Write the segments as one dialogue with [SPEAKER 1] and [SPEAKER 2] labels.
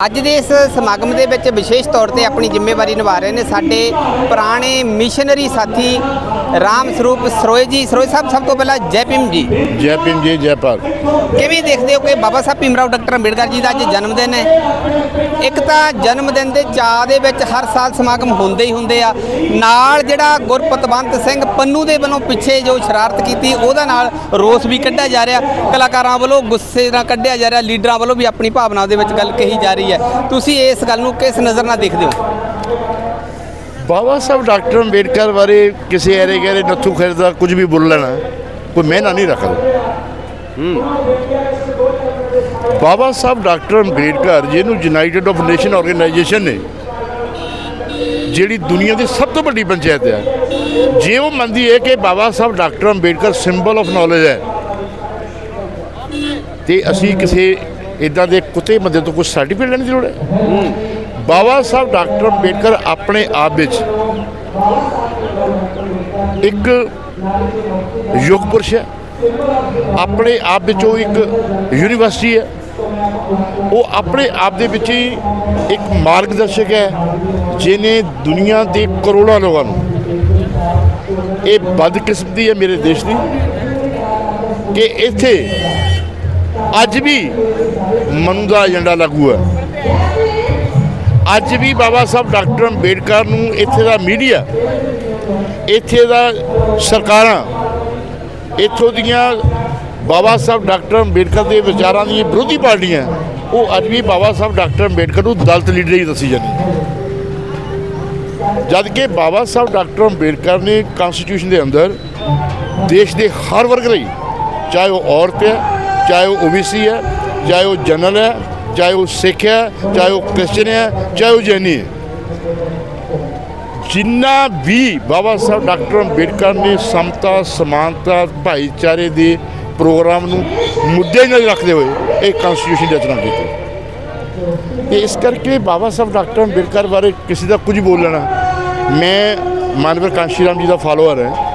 [SPEAKER 1] ਅੱਜ ਦੇ ਇਸ ਸਮਾਗਮ ਦੇ ਵਿੱਚ ਵਿਸ਼ੇਸ਼ ਤੌਰ ਤੇ ਆਪਣੀ ਜ਼ਿੰਮੇਵਾਰੀ ਨਿਭਾ ਰਹੇ ਨੇ ਸਾਡੇ ਪੁਰਾਣੇ ਮਿਸ਼ਨਰੀ ਸਾਥੀ ਰਾਮ ਸਰੂਪ ਸਰੋਏ ਜੀ। ਸਰੋਏ ਸਾਹਿਬ ਸਭ ਤੋਂ ਪਹਿਲਾਂ ਜੈ ਭੀਮ ਜੀ।
[SPEAKER 2] ਜੈ ਭੀਮ ਜੀ ਜੈ ਭਾਰਤ।
[SPEAKER 1] ਕਿਵੇਂ ਦੇਖਦੇ ਹੋ ਕਿ ਬਾਬਾ ਸਾਹਿਬ ਭੀਮਰਾਓ ਡਾਕਟਰ ਅੰਬੇਡਕਰ ਜੀ ਦਾ ਅੱਜ ਜਨਮ ਦਿਨ ਹੈ? ਇੱਕ ਤਾਂ ਜਨਮ ਦਿਨ ਦੇ ਚਾਅ ਦੇ ਵਿੱਚ ਹਰ ਸਾਲ ਸਮਾਗਮ ਹੁੰਦੇ ਹੀ ਹੁੰਦੇ ਆ। ਨਾਲ ਜਿਹੜਾ ਗੁਰਪਤਵੰਤ ਸਿੰਘ ਪੰਨੂ ਦੇ ਵੱਲੋਂ ਪਿੱਛੇ ਜੋ ਸ਼ਰਾਰਤ ਕੀਤੀ ਉਹਦਾ ਨਾਲ ਰੋਸ ਵੀ ਕੱਢਿਆ ਜਾ ਰਿਹਾ। ਕਲਾਕਾਰਾਂ ਵੱਲੋਂ ਗੁੱਸੇ ਨਾਲ ਕੱਢਿਆ ਜਾ ਰਿਹਾ ਲੀਡਰਾਂ ਵੱਲੋਂ ਵੀ ਆਪਣੀ ਭਾਵਨਾ ਦੇ ਵਿੱਚ ਗੱਲ ਕਹੀ ਜਾ ਰਹੀ ਹੈ। ਤੁਸੀਂ ਇਸ ਗੱਲ ਨੂੰ ਕਿਸ ਨਜ਼ਰ ਨਾਲ ਦੇਖਦੇ ਹੋ?
[SPEAKER 2] ਬਾਬਾ ਸਾਹਿਬ, ਡਾਕਟਰ ਅੰਬੇਡਕਰ ਬਾਰੇ ਕਿਸੇ ਐਰੇ ਗੈਰੇ ਨੱਥੂ ਖੈਰ ਕੁਝ ਵੀ ਬੋਲ ਲੈਣਾ, ਕੋਈ ਮਹਿਨਾ ਨਹੀਂ ਰੱਖਦਾ। ਬਾਬਾ ਸਾਹਿਬ, ਡਾਕਟਰ ਅੰਬੇਡਕਰ, ਜਿਹਨੂੰ ਯੂਨਾਈਟਿਡ ਆਫ ਨੇਸ਼ਨ ਆਰਗੇਨਾਈਜੇਸ਼ਨ ਨੇ, ਜਿਹੜੀ ਦੁਨੀਆ ਦੀ ਸਭ ਤੋਂ ਵੱਡੀ ਪੰਚਾਇਤ ਹੈ ਜੇ ਉਹ ਮੰਨਦੀ ਹੈ ਕਿ Baba Sahib, doctor Ambedkar symbol of knowledge ਹੈ, ਤੇ ਅਸੀਂ ਕਿਸੇ ਇਦਾਂ ਦੇ ਕੁੱਤੇ ਬੰਦੇ ਤੋਂ ਕੁਝ ਸਰਟੀਫਿਕੇਟ ਲੈਣ ਦੀ ਲੋੜ ਹੈ? ਬਾਬਾ ਸਾਹਿਬ, ਡਾਕਟਰ ਅੰਬੇਡਕਰ ਆਪਣੇ ਆਪ ਵਿੱਚ ਇੱਕ ਯੁਗ ਪੁਰਸ਼ ਹੈ। ਆਪਣੇ ਆਪ ਵਿੱਚ ਉਹ ਇੱਕ ਯੂਨੀਵਰਸਿਟੀ ਹੈ। ਉਹ ਆਪਣੇ ਆਪ ਦੇ ਵਿੱਚ ਹੀ ਇੱਕ ਮਾਰਗਦਰਸ਼ਕ ਹੈ ਜਿਨੇ ਦੁਨੀਆ ਦੇ ਕਰੋੜਾਂ ਲੋਕਾਂ ਨੂੰ ਇਹ ਬਦਕਿਸਮਤੀ ਹੈ ਮੇਰੇ ਦੇਸ਼ ਦੀ, ਕਿ ਇੱਥੇ ਅੱਜ ਵੀ ਮਨੂ ਦਾ ਏਜੰਡਾ ਲਾਗੂ ਹੈ। ਅੱਜ ਵੀ ਬਾਬਾ ਸਾਹਿਬ ਡਾਕਟਰ ਅੰਬੇਡਕਰ ਨੂੰ ਇੱਥੇ ਦਾ ਮੀਡੀਆ, ਇੱਥੇ ਦਾ ਸਰਕਾਰਾਂ, ਇੱਥੋਂ ਦੀਆਂ ਬਾਬਾ ਸਾਹਿਬ ਡਾਕਟਰ ਅੰਬੇਡਕਰ ਦੇ ਵਿਚਾਰਾਂ ਦੀਆਂ ਵਿਰੋਧੀ ਪਾਰਟੀਆਂ, ਉਹ ਅੱਜ ਵੀ ਬਾਬਾ ਸਾਹਿਬ ਡਾਕਟਰ ਅੰਬੇਡਕਰ ਨੂੰ ਦਲਤ ਲੀਡਰ ਹੀ ਦੱਸੀ ਜਾਂਦੀ ਜਦ ਕਿ ਬਾਬਾ ਸਾਹਿਬ ਡਾਕਟਰ ਅੰਬੇਡਕਰ ਨੇ ਕਨਸਟੀਟਿਊਸ਼ਨ ਦੇ ਅੰਦਰ ਦੇਸ਼ ਦੇ ਹਰ ਵਰਗ ਲਈ, ਚਾਹੇ ਉਹ ਔਰਤ ਹੈ ਚਾਹੇ ਉਹ ਓਬੀਸੀ ਹੈ, ਚਾਹੇ ਉਹ ਜਨਰਲ ਹੈ, ਚਾਹੇ ਉਹ ਸਿੱਖ ਹੈ, ਚਾਹੇ ਉਹ ਕ੍ਰਿਸਚਨ ਹੈ, ਚਾਹੇ ਉਹ ਜੈਨੀ ਹੈ। ਜਿੰਨਾ ਵੀ ਬਾਬਾ ਸਾਹਿਬ ਡਾਕਟਰ ਅੰਬੇਡਕਰ ਨੇ ਸਮਤਾ, ਸਮਾਨਤਾ, ਭਾਈਚਾਰੇ ਦੇ ਪ੍ਰੋਗਰਾਮ ਨੂੰ ਮੁੱਦੇ ਨਾਲ ਰੱਖਦੇ ਹੋਏ ਇਹ ਕਨਸਟੀਟਿਊਸ਼ਨ ਦੀ ਰਚਨਾ ਕੀਤੀ। ਤੇ ਇਸ ਕਰਕੇ ਬਾਬਾ ਸਾਹਿਬ ਡਾਕਟਰ ਅੰਬੇਡਕਰ ਬਾਰੇ ਕਿਸੇ ਦਾ ਕੁਝ ਬੋਲਣਾ, ਮੈਂ ਮਾਨਵਰ ਕਾਂਸ਼ੀ ਰਾਮ ਜੀ ਦਾ ਫਾਲੋਅਰ ਹਾਂ।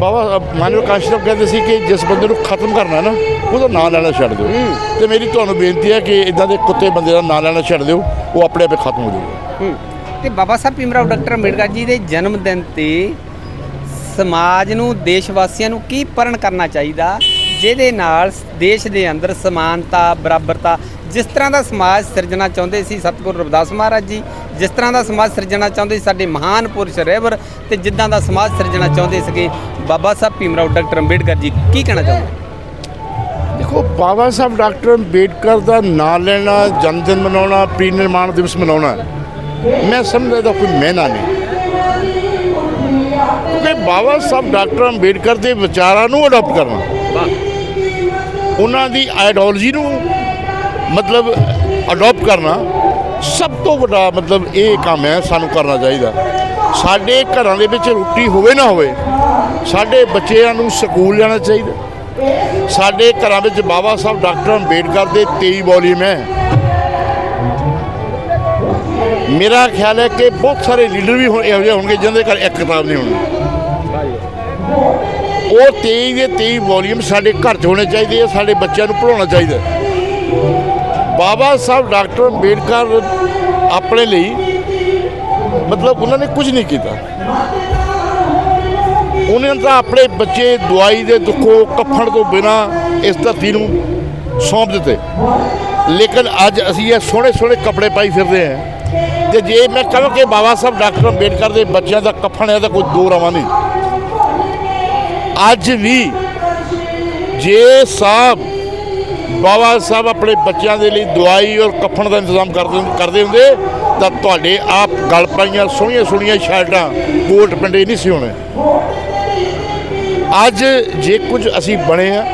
[SPEAKER 2] ਬਾਬਾ ਮਾਨਵ ਕਾਂਸ਼ੀ ਰਾਮ ਕਹਿੰਦੇ ਸੀ ਕਿ ਜਿਸ ਬੰਦੇ ਨੂੰ ਖਤਮ ਕਰਨਾ ਨਾ ਉਹਦਾ ਨਾਂ ਲੈਣਾ ਛੱਡ ਦਿਓ। ਤੇ ਮੇਰੀ ਤੁਹਾਨੂੰ ਬੇਨਤੀ ਹੈ ਕਿ ਇਦਾਂ ਦੇ ਕੁੱਤੇ ਬੰਦੇ ਦਾ ਨਾਂ ਲੈਣਾ ਛੱਡ ਦਿਓ ਉਹ ਆਪਣੇ ਆਪੇ ਖਤਮ ਹੋ ਜਾਊਗਾ।
[SPEAKER 1] ਤੇ ਬਾਬਾ ਸਾਹਿਬ ਭੀਮਰਾਓ ਡਾਕਟਰ ਅੰਬੇਡਕਰ ਜੀ ਦੇ ਜਨਮ ਦਿਨ ਤੇ ਸਮਾਜ ਨੂੰ ਦੇਸ਼ ਵਾਸੀਆਂ ਨੂੰ ਕੀ ਪਰਨ ਕਰਨਾ ਚਾਹੀਦਾ ਜਿਹਦੇ ਨਾਲ ਦੇਸ਼ ਦੇ ਅੰਦਰ ਸਮਾਨਤਾ ਬਰਾਬਰਤਾ ਜਿਸ ਤਰ੍ਹਾਂ ਦਾ ਸਮਾਜ ਸਿਰਜਣਾ ਚਾਹੁੰਦੇ ਸੀ ਸਤਿਗੁਰੂ ਰਵਿਦਾਸ ਮਹਾਰਾਜ ਜੀ ਜਿਸ ਤਰ੍ਹਾਂ ਦਾ ਸਮਾਜ ਸਿਰਜਣਾ ਚਾਹੁੰਦੇ ਸੀ ਸਾਡੇ ਮਹਾਨ ਪੁਰਸ਼ ਰਹਿਬਰ ਤੇ ਜਿੱਦਾਂ ਦਾ ਸਮਾਜ ਸਿਰਜਣਾ ਚਾਹੁੰਦੇ ਸੀਗੇ ਬਾਬਾ ਸਾਹਿਬ ਭੀਮਰਾਓ ਡਾਕਟਰ ਅੰਬੇਡਕਰ ਜੀ ਕੀ ਕਹਿਣਾ ਚਾਹੁੰਦੇ?
[SPEAKER 2] ਦੇਖੋ ਬਾਬਾ ਸਾਹਿਬ ਡਾਕਟਰ ਅੰਬੇਡਕਰ ਦਾ ਨਾਂ ਲੈਣਾ ਜਨਮ ਦਿਨ ਮਨਾਉਣਾ ਪ੍ਰੀ ਨਿਰਮਾਣ ਦਿਵਸ ਮਨਾਉਣਾ ਮੈਂ ਸਮਝਦਾ ਕੋਈ ਮਹਿਨਾ ਨਹੀਂ। ਕਿਉਂਕਿ ਬਾਬਾ ਸਾਹਿਬ ਡਾਕਟਰ ਅੰਬੇਡਕਰ ਦੇ ਵਿਚਾਰਾਂ ਨੂੰ ਅਡਾਪਟ ਕਰਨਾ ਉਹਨਾਂ ਦੀ ਆਈਡੀਓਲੋਜੀ ਨੂੰ ਮਤਲਬ ਅਡਾਪਟ ਕਰਨਾ ਸਭ ਤੋਂ ਵੱਡਾ ਮਤਲਬ ਇਹ ਕੰਮ ਹੈ, ਸਾਨੂੰ ਕਰਨਾ ਚਾਹੀਦਾ। ਸਾਡੇ ਘਰਾਂ ਦੇ ਵਿੱਚ ਰੋਟੀ ਹੋਵੇ ਨਾ ਹੋਵੇ, ਸਾਡੇ ਬੱਚਿਆਂ ਨੂੰ ਸਕੂਲ ਜਾਣਾ ਚਾਹੀਦਾ। ਸਾਡੇ ਘਰਾਂ ਵਿੱਚ ਬਾਬਾ ਸਾਹਿਬ ਡਾਕਟਰ ਅੰਬੇਡਕਰ ਦੇ 23 ਵੋਲੀਅਮ ਹੈ। ਮੇਰਾ ਖਿਆਲ ਹੈ ਕਿ ਬਹੁਤ ਸਾਰੇ ਲੀਡਰ ਵੀ ਹੁਣ ਇਹੋ ਜਿਹੇ ਹੋਣਗੇ, ਜਿਹਦੇ ਘਰ ਇੱਕ ਕਿਤਾਬ ਨਹੀਂ ਹੋਣੀ। ਉਹ 23 ਦੇ 23 ਵੋਲੀਅਮ ਸਾਡੇ ਘਰ 'ਚ ਹੋਣੇ ਚਾਹੀਦੇ ਆ, ਸਾਡੇ ਬੱਚਿਆਂ ਨੂੰ ਪੜਾਉਣਾ ਚਾਹੀਦਾ। ਬਾਬਾ ਸਾਹਿਬ ਡਾਕਟਰ ਅੰਬੇਡਕਰ ਆਪਣੇ ਲਈ ਮਤਲਬ ਉਹਨਾਂ ਨੇ ਕੁਝ ਨਹੀਂ ਕੀਤਾ। ਉਹਨਾਂ ਨੇ ਤਾਂ ਆਪਣੇ ਬੱਚੇ ਦਵਾਈ ਦੇ ਦੁੱਖੋਂ ਕੱਫਣ ਤੋਂ ਬਿਨਾ ਇਸ ਧਰਤੀ ਨੂੰ ਸੌਂਪ ਦਿੱਤੇ। ਲੇਕਿਨ ਅੱਜ ਅਸੀਂ ਇਹ ਸੋਹਣੇ ਸੋਹਣੇ ਕੱਪੜੇ ਪਾਈ ਫਿਰਦੇ ਹਾਂ ਤੇ ਜੇ ਮੈਂ ਕਹਾਂ ਕਿ ਬਾਬਾ ਸਾਹਿਬ ਡਾਕਟਰ ਅੰਬੇਡਕਰ ਦੇ ਬੱਚਿਆਂ ਦਾ ਕੱਫਣ ਹੈ ਤਾਂ ਕੋਈ ਦੋ ਰਵਾਂ ਨਹੀਂ। ਅੱਜ ਵੀ ਜੇ ਸਾਹਿਬ ਬਾਬਾ ਸਾਹਿਬ ਆਪਣੇ ਬੱਚਿਆਂ ਦੇ ਲਈ ਦਵਾਈ ਔਰ ਕੱਫਣ ਦਾ ਇੰਤਜ਼ਾਮ ਕਰਦੇ ਕਰਦੇ ਹੁੰਦੇ, ਤਾਂ ਤੁਹਾਡੇ ਆਪ ਗਲ ਪਾਈਆਂ, ਸੋਹਣੀਆਂ ਸੋਹਣੀਆਂ ਸ਼ਰਟਾਂ ਕੋਟ ਪਿੰਡੇ ਨਹੀਂ ਸੀ ਹੋਣੇ। ਅੱਜ ਜੇ ਕੁਝ ਅਸੀਂ ਬਣੇ ਆ,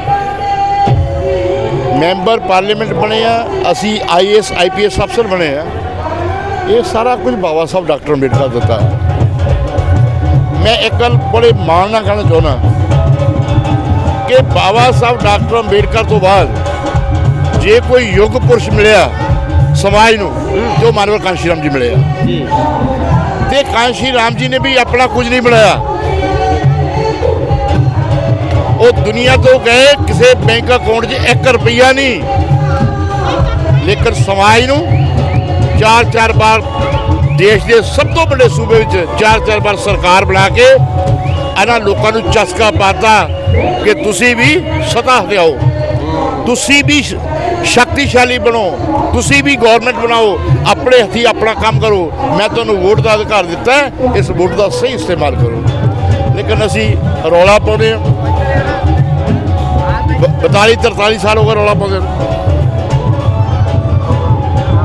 [SPEAKER 2] ਮੈਂਬਰ ਪਾਰਲੀਮੈਂਟ ਬਣੇ ਆ, ਅਸੀਂ ਆਈਐਸ ਆਈਪੀਐਸ ਅਫਸਰ ਬਣੇ ਆ, ਇਹ ਸਾਰਾ ਕੁਝ ਬਾਬਾ ਸਾਹਿਬ ਡਾਕਟਰ ਅੰਬੇਡਕਰ ਦਿੱਤਾ। ਮੈਂ ਇੱਕ ਗੱਲ ਬੜੇ ਮਾਣ ਨਾਲ ਕਹਿਣਾ ਚਾਹੁੰਦਾ ਕਿ ਬਾਬਾ ਸਾਹਿਬ ਡਾਕਟਰ ਅੰਬੇਡਕਰ ਤੋਂ ਬਾਅਦ ਜੇ ਕੋਈ ਯੁੱਗ ਪੁਰਸ਼ ਮਿਲਿਆ ਸਮਾਜ ਨੂੰ ਜੋ ਮਾਨਵ ਕਾਂਸ਼ੀ ਰਾਮ ਜੀ ਮਿਲੇ ਆ।
[SPEAKER 1] ਜੀ।
[SPEAKER 2] ਤੇ ਕਾਂਸ਼ੀ ਰਾਮ ਜੀ ਨੇ ਵੀ ਆਪਣਾ ਕੁਝ ਨਹੀਂ ਬਣਾਇਆ। ਉਹ ਦੁਨੀਆ ਤੋਂ ਗਏ ਕਿਸੇ ਬੈਂਕ ਅਕਾਊਂਟ 'ਚ 1 ਰੁਪਈਆ ਨਹੀਂ। ਲੇਕਿਨ ਸਮਾਜ ਨੂੰ ਚਾਰ ਚਾਰ ਵਾਰ ਦੇਸ਼ ਦੇ ਸਭ ਤੋਂ ਵੱਡੇ ਸੂਬੇ ਵਿੱਚ ਚਾਰ ਚਾਰ ਵਾਰ ਸਰਕਾਰ ਬਣਾ ਕੇ ਇਹਨਾਂ ਲੋਕਾਂ ਨੂੰ ਚਸਕਾ ਪਾਤਾ ਕਿ ਤੁਸੀਂ ਵੀ ਸਤਾ ਤੇ ਆਓ। ਤੁਸੀਂ ਵੀ ਸ਼ਕਤੀਸ਼ਾਲੀ ਬਣੋ। ਤੁਸੀਂ ਵੀ ਗਵਰਨਮੈਂਟ ਬਣਾਓ, ਆਪਣੇ ਹੱਥੀ ਆਪਣਾ ਕੰਮ ਕਰੋ। ਮੈਂ ਤੁਹਾਨੂੰ ਵੋਟ ਦਾ ਅਧਿਕਾਰ ਦਿੱਤਾ ਇਸ ਵੋਟ ਦਾ ਸਹੀ ਇਸਤੇਮਾਲ ਕਰੋ। ਲੇਕਿਨ ਅਸੀਂ ਰੌਲਾ ਪਾਉਂਦੇ ਹਾਂ। 42 43 ਸਾਲ ਹੋ ਗਏ ਰੌਲਾ ਪਾਉਂਦੇ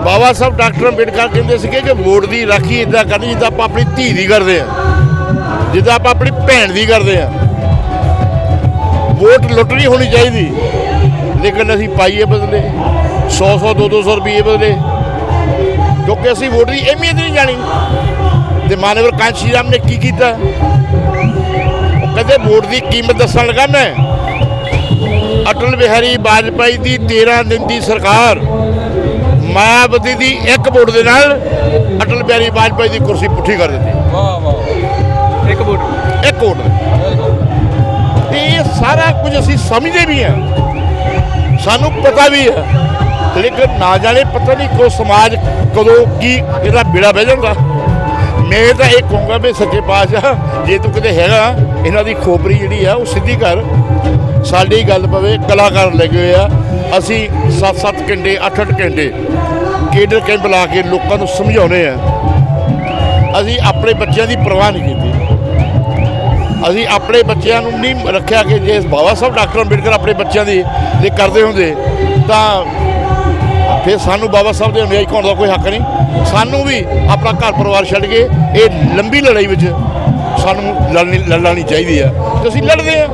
[SPEAKER 2] ਬਾਬਾ ਸਾਹਿਬ ਡਾਕਟਰ ਅੰਬੇਡਕਰ ਕਹਿੰਦੇ ਸੀਗੇ ਕਿ ਵੋਟ ਦੀ ਰਾਖੀ ਇਦਾਂ ਕਰਨੀ ਜਿੱਦਾਂ ਆਪਾਂ ਆਪਣੀ ਧੀ ਦੀ ਕਰਦੇ ਆ ਜਿੱਦਾਂ ਆਪਾਂ ਆਪਣੀ ਭੈਣ ਦੀ ਕਰਦੇ ਆ ਵੋਟ ਲੁੱਟ ਨਹੀਂ ਹੋਣੀ ਚਾਹੀਦੀ। ਲੇਕਿਨ ਅਸੀਂ ਪਾਈਏ ਬਦਲੇ। 100 100 200 200 ਰੁਪਏ ਬਦਲੇ। ਕਿਉਂਕਿ ਅਸੀਂ ਵੋਟ ਦੀ ਅਹਿਮੀਅਤ ਨਹੀਂ ਜਾਣੀ। ਤੇ ਮਾਨਵਰ ਕਾਂਸ਼ੀ ਰਾਮ ਨੇ ਕੀ ਕੀਤਾ? ਕਹਿੰਦੇ ਵੋਟ ਦੀ ਕੀਮਤ ਦੱਸਣ ਲੱਗਾ ਮੈਂ। ਅਟਲ ਬਿਹਾਰੀ ਵਾਜਪਾਈ ਦੀ 13 ਦਿਨ ਦੀ ਸਰਕਾਰ ਮਾਇਆਵਤੀ ਦੀ ਇੱਕ ਵੋਟ ਦੇ ਨਾਲ ਅਟਲ ਬਿਹਾਰੀ ਵਾਜਪਾਈ ਦੀ ਕੁਰਸੀ ਪੁੱਠੀ ਕਰ ਦਿੱਤੀ।
[SPEAKER 1] ਵਾਹ ਵਾਹ। ਇੱਕ ਵੋਟ।
[SPEAKER 2] ਇੱਕ ਵੋਟ। ਤੇ ਇਹ ਸਾਰਾ ਕੁਝ ਅਸੀਂ ਸਮਝਦੇ ਵੀ ਹਾਂ। ਸਾਨੂੰ ਪਤਾ ਵੀ ਹੈ। ਲੇਕਿਨ ਨਾ ਜਾਣੇ ਪਤਾ ਨਹੀਂ ਕੋ ਸਮਾਜ ਕਦੋਂ ਕੀ ਇਹਦਾ ਬੇੜਾ ਬਹਿ ਜਾਂਦਾ। ਮੈਂ ਤਾਂ ਇਹ ਕਹੂੰਗਾ ਵੀ ਸੱਚੇ ਪਾਤਸ਼ਾਹ, ਜੇ ਤੂੰ ਕਿਤੇ ਹੈਗਾ, ਇਹਨਾਂ ਦੀ ਖੋਪਰੀ ਜਿਹੜੀ ਆ, ਉਹ ਸਿੱਧੀ ਕਰ। ਸਾਡੀ ਗੱਲ ਪਵੇ, ਕਲਾਕਾਰ ਲੱਗੇ ਹੋਏ ਆ। ਅਸੀਂ 7-7 ਘੰਟੇ 8-8 ਘੰਟੇ ਕੇਡਰ ਕੈਂਪ ਲਾ ਕੇ ਲੋਕਾਂ ਨੂੰ ਸਮਝਾਉਨੇ ਆ। ਅਸੀਂ ਆਪਣੇ ਬੱਚਿਆਂ ਦੀ ਪਰਵਾਹ ਨਹੀਂ ਕੀਤੀ। ਅਸੀਂ ਆਪਣੇ ਬੱਚਿਆਂ ਨੂੰ ਨਹੀਂ ਰੱਖਿਆ ਕਿ ਜੇ ਬਾਬਾ ਸਾਹਿਬ ਡਾਕਟਰ ਅੰਬੇਡਕਰ ਆਪਣੇ ਬੱਚਿਆਂ ਦੀ ਜੇ ਕਰਦੇ ਹੁੰਦੇ, ਤਾਂ ਫਿਰ ਸਾਨੂੰ ਬਾਬਾ ਸਾਹਿਬ ਦੇ ਅਨੁਯਾਈ ਹੋਣ ਦਾ ਕੋਈ ਹੱਕ ਨਹੀਂ। ਸਾਨੂੰ ਵੀ ਆਪਣਾ ਘਰ ਪਰਿਵਾਰ ਛੱਡ ਕੇ ਇਹ ਲੰਬੀ ਲੜਾਈ ਵਿੱਚ ਸਾਨੂੰ ਲੜਨੀ ਲੜਨੀ ਚਾਹੀਦੀ ਆ। ਤੇ ਅਸੀਂ ਲੜਦੇ ਆ।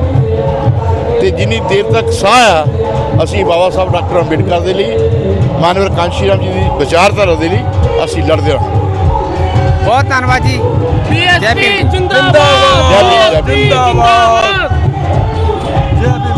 [SPEAKER 2] ਤੇ ਜਿੰਨੀ ਦੇਰ ਤੱਕ ਸਾਹ ਆ, ਅਸੀਂ ਬਾਬਾ ਸਾਹਿਬ ਡਾਕਟਰ ਅੰਬੇਡਕਰ ਦੇ ਲਈ, ਮਾਨਵਰ ਕਾਂਸ਼ੀ ਰਾਮ ਜੀ ਦੀ ਵਿਚਾਰਧਾਰਾ ਦੇ ਲਈ ਅਸੀਂ ਲੜਦੇ ਹਾਂ
[SPEAKER 1] ਬਹੁਤ ਧੰਨਵਾਦ ਜੀ ਜੈ
[SPEAKER 3] ਬੀਐਸਪੀ। ਜਿੰਦਾਬਾਦ। ਜਿੰਦਾਬਾਦ